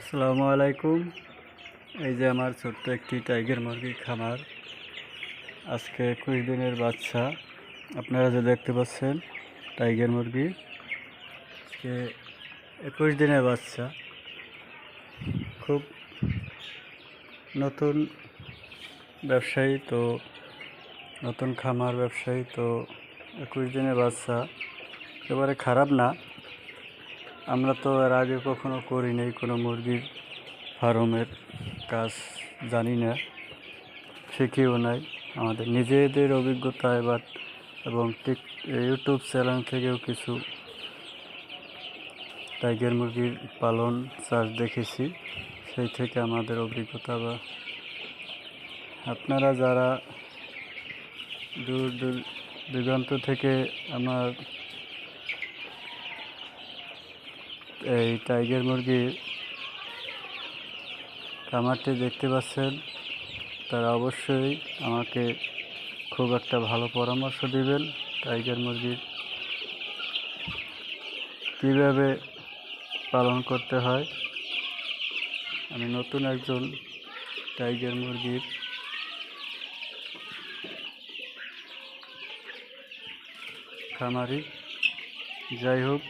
আসসালামু আলাইকুম। এই যে আমার ছোট্ট একটি টাইগার মুরগির খামার। আজকে একুশ দিনের বাচ্চা। আপনারা যে দেখতে পাচ্ছেন, টাইগার মুরগি। আজকে একুশ দিনের বাচ্চা। খুব নতুন ব্যবসায়ী, তো নতুন খামার ব্যবসায়ী, তো একুশ দিনের বাচ্চা। একেবারে খারাপ না। আমরা তো এর আগে কখনো করি নাই কোনো মুরগির ফার্মের কাজ, জানি না। শিখিও নাই। আমাদের নিজেদের অভিজ্ঞতা এবার এবং টিক ইউটিউব চ্যানেল থেকেও কিছু টাইগার মুরগির পালন, চাষ দেখেছি। সেই থেকে আমাদের অভিজ্ঞতা বা আপনারা যারা দূর দূর দিগন্ত থেকে আমার এই টাইগার মুরগির খামারটি দেখতে পাচ্ছেন, তারা অবশ্যই আমাকে খুব একটা ভালো পরামর্শ দিবেন টাইগার মুরগির কীভাবে পালন করতে হয়। আমি নতুন একজন টাইগার মুরগির খামারি। যাই হোক